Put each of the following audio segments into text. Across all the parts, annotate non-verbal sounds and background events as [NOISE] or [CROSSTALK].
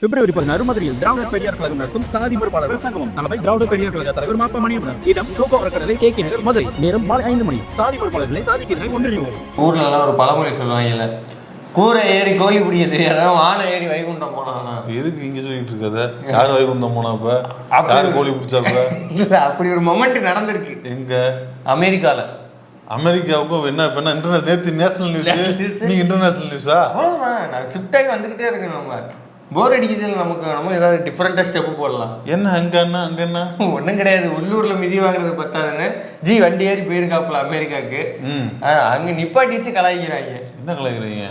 பிப்ரவரி பதினாறு மதுரையில் திராவிடர் பெரியார் கழகம் நடத்தும் சாதி மறுப்பாளர்கள் சங்கமம். தலைமை திராவிடர் பெரியார் கழக தலைவர் மாப்பா இடம் சோகோ வரக்கடலை கே கே மதுரை. நேரம் மாலை ஐந்து மணி. சாதி மறுப்பாளர்களை சாதிக்கு எதிராக ஒன்றிணைவோம் ஊர்லலாம் ஒரு பழமொழி சொல்லுவாங்கல்ல கூரை ஏறி கோழி பிடிக்க தெரியாதவன் வானை ஏறி வைகுண்டம் போனானா எதுக்கு இங்க சொல்லிட்டு இருக்கத யார் வைகுந்தம் போனாப்ப யார் கோழி பிடிச்சாப்ப இல்ல அப்படி ஒரு மொமெண்ட் நடந்திருக்கு. எங்க? அமெரிக்கால. அமெரிக்காவுக்கும் என்ன இப்ப என்ன இன்டர்நேஷனல் நேத்து நேஷனல் நியூஸ் நீங்க இன்டர்நேஷனல் நியூஸா அவ்வளவுதான். நான் ஷிஃப்ட் ஆகி வந்துகிட்டே இருக்கேன் நம்ம. போர் அடிக்குதுல நமக்கு நம்ம ஏதாவது டிஃப்ரெண்டா ஸ்டெப் போடலாம். என்ன அங்க என்ன அங்க என்ன? ஒன்றும் கிடையாது. உள்ளூர்ல மிதி வாங்குறது பத்தாதுன்னு. ஜி வண்டி ஏறி போயிருக்காப்புல அமெரிக்காக்கு ம். ஆ, அங்க நிப்பாட்டி வச்சு கலாய்க்கிறாங்க. என்ன கலாய்க்கிறீங்க?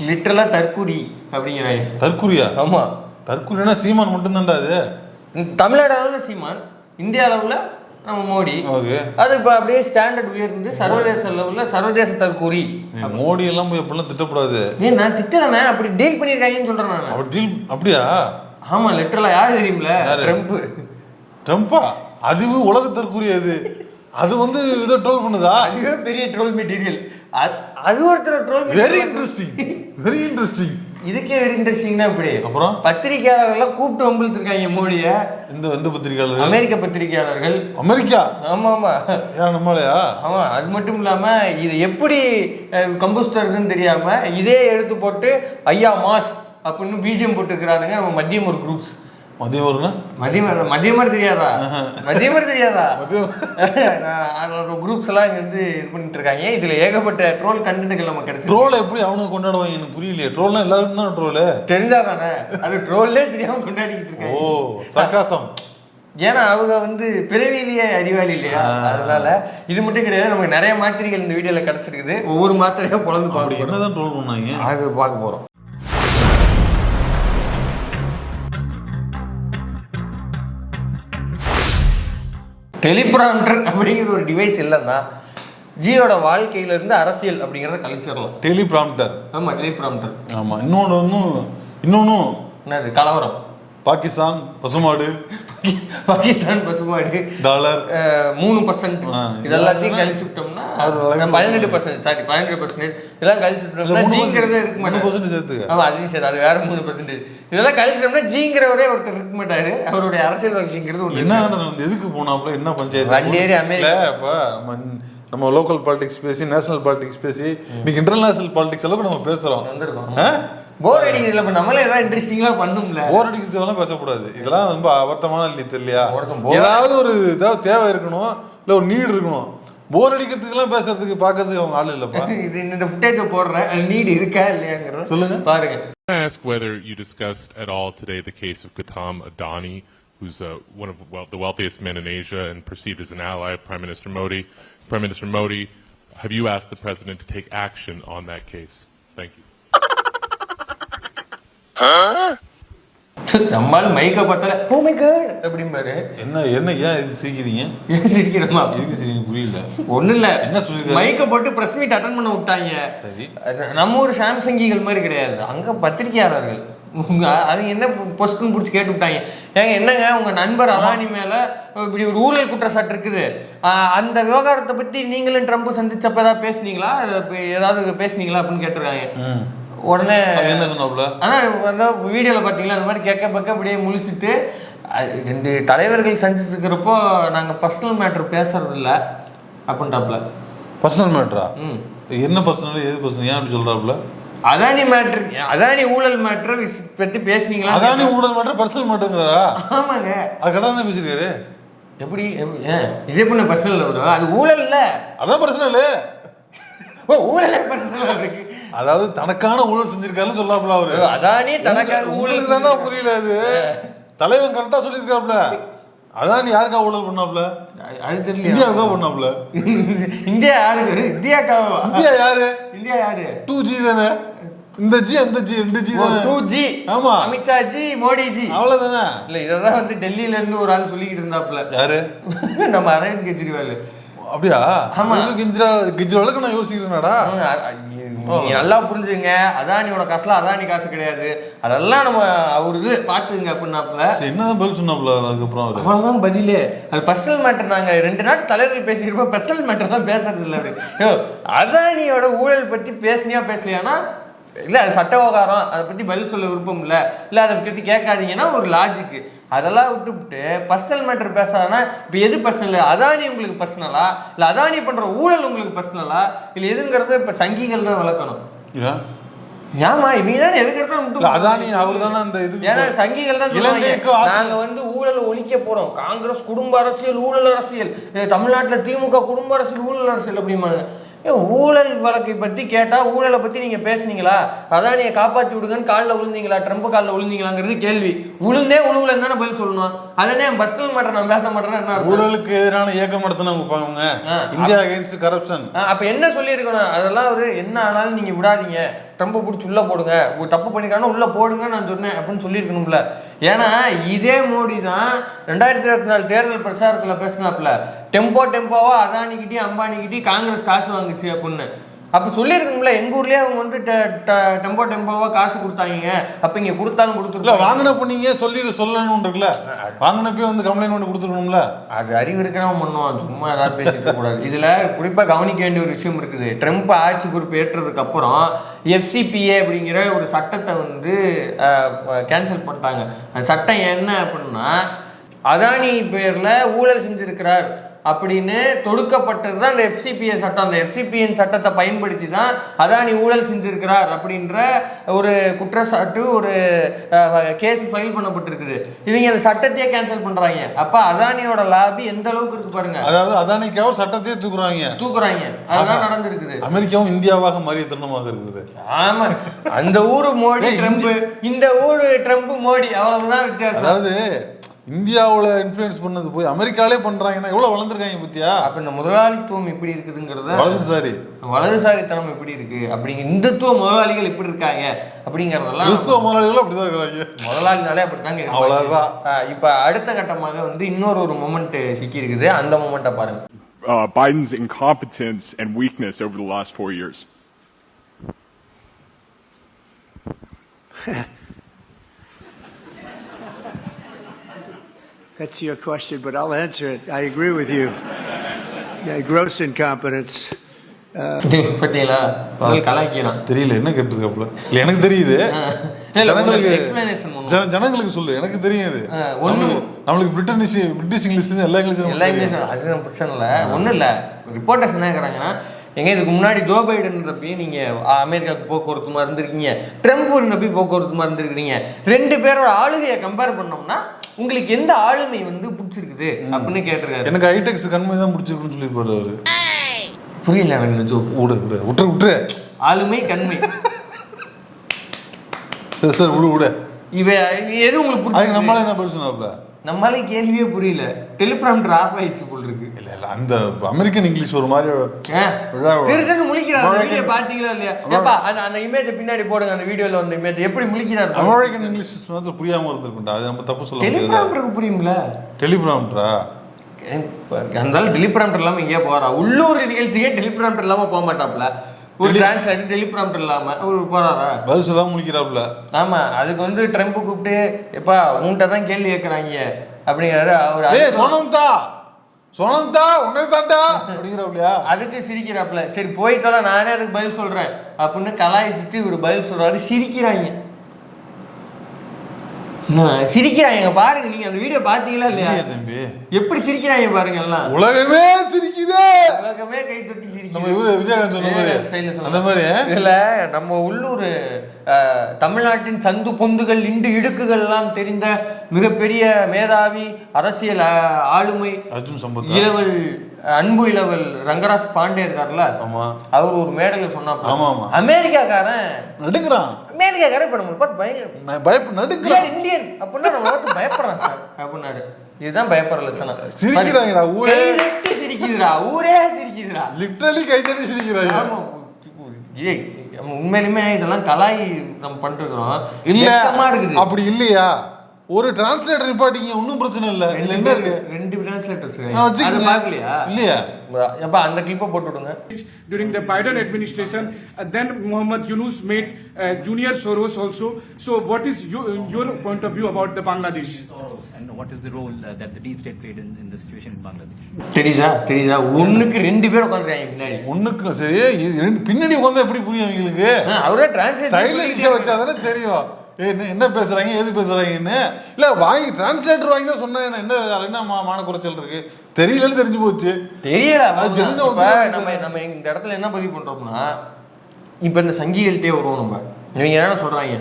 லிட்டரலா தற்கூரி அப்படிங்கிறாங்க. தற்குறியா ஆமா. தற்குறினா சீமான் மட்டும்தான்டா அது. தமிழ்நாடு அளவுல சீமான் இந்தியா அளவுல நம்ம மோடி. அது இப்போ அப்படியே ஸ்டாண்டர்ட் உயர்ந்து சர்வதேச லெவலில் சர்வதேச தற்கூரி மோடி எல்லாம் போய் எப்படிலாம் திட்டக்கூடாது ஏன் நான் திட்டலண்ணே. அப்படி டீல் பண்ணியிருக்காங்கன்னு சொல்றேன் நான். அவர் டீல் அப்படியா? ஆமா லிட்டரலா யார் தெரியுமில? ட்ரம்ப் ட்ரம்ப்பா அதுவும் உலக தற்குறி அது அது வந்து இதை ட்ரோல் பண்ணுதா? அதுவே பெரிய ட்ரோல் மெட்டீரியல் அது ஒருத்தர் troll very interesting very interesting இதுக்கே வெரி இன்ட்ரெஸ்டிங்னா இப்படி அப்புறம்? பத்திரிகையாளர்கள்லாம் கூப்பிட்டு வம்பிழுத்துருக்காங்க மோடிய. இந்த எந்த பத்திரிகையாளர் அமெரிக்க பத்திரிகையாளர்கள் அமெரிக்கா? ஆமா ஆமா நம்மளையா ஆமா அது மட்டும் இல்லாம இது எப்படி கம்போஸ்டர்னு தெரியாம இதே எடுத்து போட்டு ஐயா மாஸ் அப்படின்னு பிஜிஎம் போட்டுருக்கிறானுங்க நம்ம மதியம் ஒரு குரூப்ஸ் மதியம் மதியம் மதியம் மாதிரி தெரியாதா? மதியம் மாதிரி தெரியாதா? அதோட குரூப்ஸ் எல்லாம் இங்க வந்து இது பண்ணிட்டு இருக்காங்க. இதுல ஏகப்பட்ட ட்ரோல் கண்டென்ட்கள் நம்ம கிடைச்சிருக்கு? ட்ரோலை எப்படி அவனுக்கு கொண்டாடுவாங்க? எனக்கு புரியலையே. ட்ரோல்னா எல்லாருக்கும் தான் ட்ரோலு தெரிஞ்சாதானே? அது ட்ரோல்லே தெரியாம கொண்டாடிக்கிட்டு ஓ இருக்காங்க சர்க்காசம் ஏன்னா அவங்க வந்து பிறவிலேயே அறிவாளி இல்லையா? அதனால இது மட்டும் கிடையாது. நமக்கு நிறைய மாத்திரைகள் இந்த வீடியோல கிடைச்சிருக்குது. ஒவ்வொரு மாத்திரையா அப்படி பார்க்க என்னதான் ட்ரோல் பண்ணாங்க? அது பார்க்க போறோம். டெலிபிராம்டர் அப்படிங்கிற ஒரு டிவைஸ் இல்லைன்னா ஜியோட வாழ்க்கையில இருந்து அரசியல் அப்படிங்கிறத கழிச்சிடலாம். டெலிபிராம்டர் ஆமா டெலிபிராம்டர் ஆமா இன்னொன்று ஒன்றும் என்னது கலவரம். பாகிஸ்தான் பசுமாடு. பாகிஸ்தான் பசுமாடு. டாலர். மூணு பர்சன்ட் ஆ, இது எல்லாத்தையும் கழிச்சு விட்டோம்னா பதினெட்டு பர்சன்ட் சாரி பதினெட்டு பர்சன்ட் இதெல்லாம் கழிச்சு விட்டோம்னா ஜிங்கிறதே இருக்க மூணு மாட்டாரு. பர்சன்ட் சேர்த்துக்க. ஆமா அதையும் சரி அது வேற மூணு பர்சன்டேஜ் இதெல்லாம் கழிச்சிட்டோம்னா ஜிங்கிறவரே ஒருத்தர் இருக்க மாட்டாரு. அவருடைய அரசியல் வாழ்க்கைங்கிறது ஒண்ணு என்ன? எதுக்கு போனாப்புல? என்ன பஞ்சாயத்து? ஏறி இல்ல அமெரிக்கா. இப்ப நம்ம நம்ம லோக்கல் பாலிடிக்ஸ் பேசி நேஷனல் பாலிடிக்ஸ் பேசி இன்னைக்கு இன்டர்நேஷனல் பாலிடிக்ஸ் அளவுக்கு நம்ம ஆ? போர் அடிக்கிறதுல இப்ப நம்மளே ஏதாவது இன்ட்ரெஸ்டிங்கா பண்ணும்ல போர் அடிக்கிறதுலாம் பேசக்கூடாது இதெல்லாம் ரொம்ப அபத்தமான இல்லை bore ஏதாவது ஒரு ஏதாவது தேவை இருக்கணும் இல்ல ஒரு நீடு இருக்கணும் போர் அடிக்கிறதுக்கெல்லாம் பேசுறதுக்கு பார்க்கறதுக்கு அவங்க ஆள் இல்லப்பா இது இந்த ஃபுட்டேஜை போடுறேன் நீட் இருக்கா இல்லையாங்கிறது சொல்லுங்க. பாருங்க I ask whether you discussed at all today the case of Gautam Adani, who's uh, one of well, the wealthiest men in Asia and perceived as an ally of Prime Minister Modi. Prime Minister Modi, have you asked the president to take action on that case? Thank you. [LAUGHS] நம்மால் மைக்க பார்த்தால oh my God அப்படிம்பாரு. என்ன என்ன ஏன் இது சிரிக்கிறீங்க? ஏன் சிரிக்கிறோமா? எதுக்கு சிரிங்க புரியல. ஒண்ணு இல்ல. என்ன சொல்லிருக்காரு? மைக்க போட்டு பிரஸ் மீட் அட்டன் பண்ண விட்டாங்க. சரி. நம்ம ஒரு சாம்சங்கிகள் மாதிரி கிடையாது. அங்க பத்திரிகையாளர்கள். உங்க அது என்ன பொஸ்குன்னு பிடிச்சி கேட்டு விட்டாங்க. ஏங்க என்னங்க? உங்க நண்பர் அதானி மேல இப்படி ஒரு ஊழல் குற்றச்சாட்டு இருக்குது. அந்த விவகாரத்தை பத்தி நீங்களும் ட்ரம்ப் சந்திச்சப்ப ஏதாவது பேசுனீங்களா ஏதாவது பேசுனீங்களா அப்படின்னு கேட்டிருக்காங்க. உடனே என்ன சொன்னாப்புல? ஆனா அந்த வீடியோல பாத்தீங்களா அந்த மாதிரி கேட்க பக்க அப்படியே முழிச்சிட்டு ரெண்டு தலைவர்கள் சந்திச்சிருக்கிறப்போ நாங்க பர்சனல் மேட்டர் பேசுறது இல்ல அப்படின்ட்டாப்ல பர்சனல் மேட்டரா ம். என்ன பர்சனல் எது பர்சனல் ஏன் அப்படி சொல்றாப்புல? அதானி மேட்ரு அதானி ஊழல் மேட்ரு பத்தி பேசுனீங்களா? அதானி ஊழல் மேட்டர் பர்சனல் மேட்டருங்கிறாரா ஆமாங்க. அது கடை தான் பேசியிருக்காரு? எப்படி எப்படி- ஏன்? இதே பண்ண பர்சனல் அது ஊழல் இல்ல. அதான் பர்சனல் ஊழலே இருக்கு. அதாவது தனக்கான ஊழல் செஞ்சிருக்காருன்னு சொல்லாப்புல அவரு. அதானி தனக்காக ஊழல் தானே புரியல அது. தலைவன் கரெக்டா சொல்லியிருக்காப்ல அதான் நீ யாருக்கா ஊழல் பண்ணாப்ல? தெரியல. இந்தியாவுக்கா பண்ணாப்ல. இந்தியா யாருக்கு இந்தியாக்காவா? இந்தியா யாரு? இந்தியா யாரு? டூ ஜி தானே. இந்த ஜி அந்த ஜி ரெண்டு ஜி தானே. டூ ஜி ஆமா. அமித்ஷா ஜி மோடி ஜி அவ்வளவுதானே. இல்ல இததான் வந்து டெல்லியில இருந்து ஒரு ஆள் சொல்லிக்கிட்டு இருந்தாப்ல. யாரு? நம்ம அரவிந்த் கெஜ்ரிவால். அப்படியா? ஆமா. இது கெஜ்ரிவால் கெஜ்ரிவாலுக்கு நான் யோசிக்கிறேன்டா. நீ நல்லா புரிஞ்சுங்க. அதானியோட காசுலாம் அதானி காசு கிடையாது. அதெல்லாம் நம்ம அவர் இது பாத்துங்க அப்படின்னாப்ல என்னதான் பதில் சொன்னாப்ல அதுக்கப்புறம் அவரு? அவ்வளவுதான் பதிலே. அது பர்சனல் மேட்டர் நாங்க ரெண்டு நாள் தலைவர்கள் பேசிக்கிறப்ப பர்சனல் மேட்டர் தான் பேசுறது இல்ல அது அதானியோட ஊழல் பத்தி பேசுனியா பேசலையானா? இல்ல அது சட்ட விவகாரம். அதை பத்தி பதில் சொல்ல விருப்பம் இல்ல. இல்ல அதை பத்தி கேட்காதீங்கன்னா ஒரு லாஜிக் அதெல்லாம் விட்டுவிட்டு பர்சனல் மேட்டர் பேசாதனா இப்போ எது பர்சனல் அதானி உங்களுக்கு பர்சனலா இல்ல அதானி பண்ற ஊழல் உங்களுக்கு பர்சனலா இல்ல எதுங்கிறத இப்ப சங்கிகள் தான் விளக்கணும் ஏன்? ஏமா இவங்க தானே எதுக்கிறத மட்டும் அதானி அவர் தானே அந்த இது ஏன்னா சங்கிகள் தான் நாங்க வந்து ஊழல் ஒழிக்க போறோம். காங்கிரஸ் குடும்ப அரசியல் ஊழல் அரசியல். தமிழ்நாட்டுல திமுக குடும்ப அரசியல் ஊழல் அரசியல் அப்படிம்பாங்க. ஏன் ஊழல் வழக்கை பத்தி கேட்டா ஊழலை பத்தி நீங்க பேசுனீங்களா? அதானியை காப்பாத்தி விடுங்கன்னு காலில் விழுந்தீங்களா ட்ரம்ப் காலில் விழுந்தீங்களாங்கிறது கேள்வி. விழுந்தே உழுவுலன்னு தானே பதில் சொல்லணும். அதனே பர்சனல் மேட்டர் நான் பேச மாட்டேன்னா என்ன? ஊழலுக்கு எதிரான இயக்கம் நடத்தினவங்க இந்தியா அகைன்ஸ்ட் கரப்ஷன் அப்ப என்ன சொல்லியிருக்கணும்? அதெல்லாம் ஒரு என்ன ஆனாலும் நீங்க விடாதீங்க. ட்ரம்ப்பை பிடிச்சி உள்ளே போடுங்க. தப்பு பண்ணிருக்காங்கன்னா உள்ளே போடுங்க நான் சொன்னேன் அப்படின்னு சொல்லியிருக்கணும்ல. ஏன்னா இதே மோடி தான் ரெண்டாயிரத்தி இருபத்தி நாலு தேர்தல் பிரச்சாரத்தில் பேசினாப்புல. டெம்போ டெம்போவா அதானிக்கிட்டே அம்பானிக்கிட்டே காங்கிரஸ் காசு வாங்குச்சு அப்படின்னு. அப்ப சொல்லியிருக்கணும்ல எங்க ஊர்லயே அவங்க வந்து டெம்போ டெம்போவா காசு கொடுத்தாங்க அப்ப இங்க கொடுத்தாலும் இல்ல கொடுத்துருக்கலாம் வாங்கினப்ப நீங்க சொல்லி சொல்லணும் இருக்குல்ல. வாங்கினப்பே வந்து கம்ப்ளைண்ட் பண்ணி கொடுத்துருக்கணும்ல. அது அறிவு இருக்கிறவன் பண்ணுவான். சும்மா ஏதாவது பேசிட்டு கூடாது. இதுல குறிப்பா கவனிக்க வேண்டிய ஒரு விஷயம் இருக்குது. ட்ரம்ப் ஆட்சி பொறுப்பு ஏற்றதுக்கு அப்புறம் எஃப்சிபிஏ அப்படிங்கிற ஒரு சட்டத்தை வந்து கேன்சல் பண்ணிட்டாங்க. அந்த சட்டம் என்ன அப்படின்னா அதானி பேர்ல ஊழல் செஞ்சிருக்கிறார். அப்படின்னு தொடுக்கப்பட்டது தான் அந்த எஃப்சிபிஏ சட்டம். அந்த எஃப்சிபிஎன் சட்டத்தை பயன்படுத்தி தான் அதானி ஊழல் செஞ்சிருக்கிறார் அப்படின்ற ஒரு குற்றச்சாட்டு ஒரு கேஸ் ஃபைல் பண்ணப்பட்டிருக்குது. இவங்க அந்த சட்டத்தையே கேன்சல் பண்றாங்க. அப்ப அதானியோட லாபி எந்த அளவுக்கு இருக்கு பாருங்க. அதாவது அதானிக்கு அவர் சட்டத்தையே தூக்குறாங்க. தூக்குறாங்க. அதுதான் நடந்திருக்குது. அமெரிக்காவும் இந்தியாவாக மாறிய தருணமாக இருக்குது. ஆமா. அந்த ஊரு மோடி ட்ரம்ப் இந்த ஊரு ட்ரம்ப் மோடி அவ்வளவுதான் வித்தியாசம். அதாவது இந்தியாவுல இன்ஃப்ளூயன்ஸ் பண்ணது போய் அமெரிக்காலே பண்றாங்கன்னா எவ்வளவு வளர்ந்துருக்காங்க பத்தியா? அப்ப இந்த முதலாளித்துவம் எப்படி இருக்குதுங்கிறத வலதுசாரி. வலதுசாரித்தனம் எப்படி இருக்கு? அப்படிங்க இந்துத்துவ முதலாளிகள் எப்படி இருக்காங்க? அப்படிங்கறதெல்லாம் கிறிஸ்துவ முதலாளிகளும் அப்படிதான் இருக்கிறாங்க. முதலாளினாலே அப்படித்தாங்க இருப்பாங்க. அவ்வளவுதான். ஆஹ் இப்ப அடுத்த கட்டமாக வந்து இன்னொரு ஒரு மொமெண்ட் சிக்கி இருக்குது அந்த மொமெண்ட்டை பாருங்க. Uh, Biden's incompetence and weakness over the last four years? [LAUGHS] That's your question, but I'll answer it. I agree with you. Yeah, gross incompetence. பாத்தீங்களா பதில் கலாய்க்கிறான் தெரியல என்ன கேட்டிருக்காப்புல இல்ல எனக்கு தெரியுது ஜனங்களுக்கு ஜனங்களுக்கு சொல்லு எனக்கு தெரியும் இது ஒண்ணு- நம்மளுக்கு- நம்மளுக்கு பிரிட்டிஷ் பிரிட்டிஷ் இங்கிலீஷ் எல்லா இங்கிலீஷும் எல்லா. இங்கிலீஷும் அது பிரச்சனை இல்லை ஒன்றும் இல்லை ரிப்போர்ட்டர்ஸ் என்ன இருக்கிறாங்கன்னா எங்க இதுக்கு முன்னாடி ஜோ பைடன் இருந்தப்பயே நீங்க அஹ், அமெரிக்காவுக்கு போக்குவரத்துமா இருந்திருக்கீங்க ட்ரம்ப் இருந்தப்பயும் போக்குவரத்துமா இருந்திருக்கிறீங்க ரெண்டு பேரோட ஆளுகையை கம்பேர் பண்ணோம்னா உங்களுக்கு எந்த ஆளுமை வந்து பிடிச்சிருக்குது அப்படின்னு கேட்டிருக்காரு. எனக்கு ஹைடெக்ஸ் கண்மை தான் பிடிச்சிருக்குன்னு சொல்லியிருப்பாரு அவரு. புரியல எனக்கு ஜோக் விடு விடு. விட்டுரு விட்டுரு. ஆளுமை கண்மை. சரி விடு விடு. இவ எது உங்களுக்கு பிடிச்சிருக்கு நம்மளால என்ன பதில் சொன்னாப்ல? நம்மளால கேள்வியே புரியல. டெலிபிராம்டர் ஆஃப் ஆயிடுச்சு போல் இருக்கு. இல்ல இல்ல அந்த அமெரிக்கன் இங்கிலீஷ் ஒரு மாதிரி திருத்தன்னு முழிக்கிறாரு வீடியோ பாத்தீங்களா இல்லையா? ஏப்பா அந்த அந்த இமேஜை பின்னாடி போடுங்க அந்த வீடியோல வந்த இமேஜ் எப்படி முழிக்கிறாரு. அமெரிக்கன் இங்கிலீஷ் நேரத்துல புரியாம இருந்திருக்கும்டா. அது நம்ம தப்பு சொல்ல டெலிபிராம்டருக்கு புரியுங்களா டெலிபிராம்டா இருந்தாலும் டெலிபிராம்டர் இல்லாம எங்கேயா போறா உள்ளூர் நிகழ்ச்சிக்கே டெலிபிராம்டர் இல்லாம போக மாட்டாப்ல. ஒரு டிரான்ஸ்லேட்டர் டெலிபிராம்டர் இல்லாம அவர் போறாரா? பதில் சொல்லாம முடிக்கிறாப்ல ஆமா அதுக்கு வந்து ட்ரம்ப் கூப்பிட்டு எப்பா உன்கிட்ட தான் கேள்வி கேட்கறாங்க அப்படிங்கிறாரு அவர். சொனம்தா! சொனம்தா உன்னை தாண்டா அப்படிங்கிறாப்லையா அதுக்கு சிரிக்கிறாப்ல சரி போயிட்டால நானே அதுக்கு பதில் சொல்றேன். அப்படின்னு கலாய்ச்சிட்டு இவர் பதில் சொல்றாரு. சிரிக்கிறாங்க. சிரிக்கிறாங்க பாருங்க நீங்க அந்த வீடியோ பாத்தீங்களா இல்லையா? தம்பி. எப்படி சிரிக்கிறாங்க பாருங்க எல்லாம்? உலகமே சிரிக்குதே. உலகமே கை தட்டி நம்ம சிரிக்குது இவரு விஜயகாந்த் சொன்ன மாதிரி. அந்த மாதிரி. இதுல நம்ம உள்ளூர் தமிழ்நாட்டின் சந்து பொந்துகள் இண்டு இடுக்குகள்லாம் தெரிந்த மிகப்பெரிய மேதாவி அரசியல் ஆளுமை அர்ஜுன் சம்பத் இளவல் அன்பு இளவல் ரங்கராஜ் பாண்டே இருக்கார்ல? ஆமா. அவர் ஒரு மேடையில ஆமா, ஆமா. அமெரிக்காக்காரன். நடுங்கிறான். அமெரிக்காக்காரன் இப்ப நம்ம பார்த்து பயங்க இந்தியன் அப்படின்னா நம்ம பார்த்து பயப்படுறான் சார். அப்படின்னாரு. இதுதான் பயப்படுற லட்சணம். சிரிக்கிறாங்கடா, ஊரே. சிரிக்குதுடா ஊரே சிரிக்குதுடா. லிட்டரலி கைத்தட்டி சிரிக்கிறாங்க. ஆமா. உண்மையிலுமே இதெல்லாம் கலாய் நம்ம பண்ணிருக்கிறோம் இல்ல இருக்குது. அப்படி இல்லையா? ஒரு டிரான்ஸ்லேட்டர் நிப்பாட்டிங்க ஒன்றும் பிரச்சனை இல்லை இதுல என்ன இருக்கு ரெண்டு டிரான்ஸ்லேட்டர்ஸ் நான் அதை வச்சுக்கோங்க. பார்க்கலையா இல்லையா எப்ப அந்த கிளிப்பை போட்டு விடுங்க during the Biden administration. Uh, then Mohammed Yunus made uh, Junior Soros also. So, what is your, your point of view about the Bangladesh? And what is the role uh, that the deep state played in, in the situation in Bangladesh? தெரியுதா தெரியுதா ஒண்ணுக்கு ரெண்டு பேர் உட்காந்துருக்காங்க பின்னாடி ஒண்ணுக்கு சரி ரெண்டு பின்னாடி உட்காந்தா எப்படி புரியும் அவங்களுக்கு ஆ, அவரே டிரான்ஸ்லேட் சைடுல நிக்க வச்சா தானே தெரியும் என்ன என்ன பேசுறாங்க? எது பேசுறாங்கன்னு இல்ல வாங்கி டிரான்ஸ்லேட்டர் வாங்கி தான் சொன்னா என்ன என்ன அதுல என்ன மா- மான குறைச்சல் இருக்கு? தெரியலன்னு தெரிஞ்சு போச்சு. தெரியல நம்ம நம்ம இந்த இடத்துல என்ன பதிவு பண்றோம்னா இப்ப இந்த சங்கிகள்கிட்டே வருவோம் நம்ம. இவங்க என்ன சொல்றாங்க?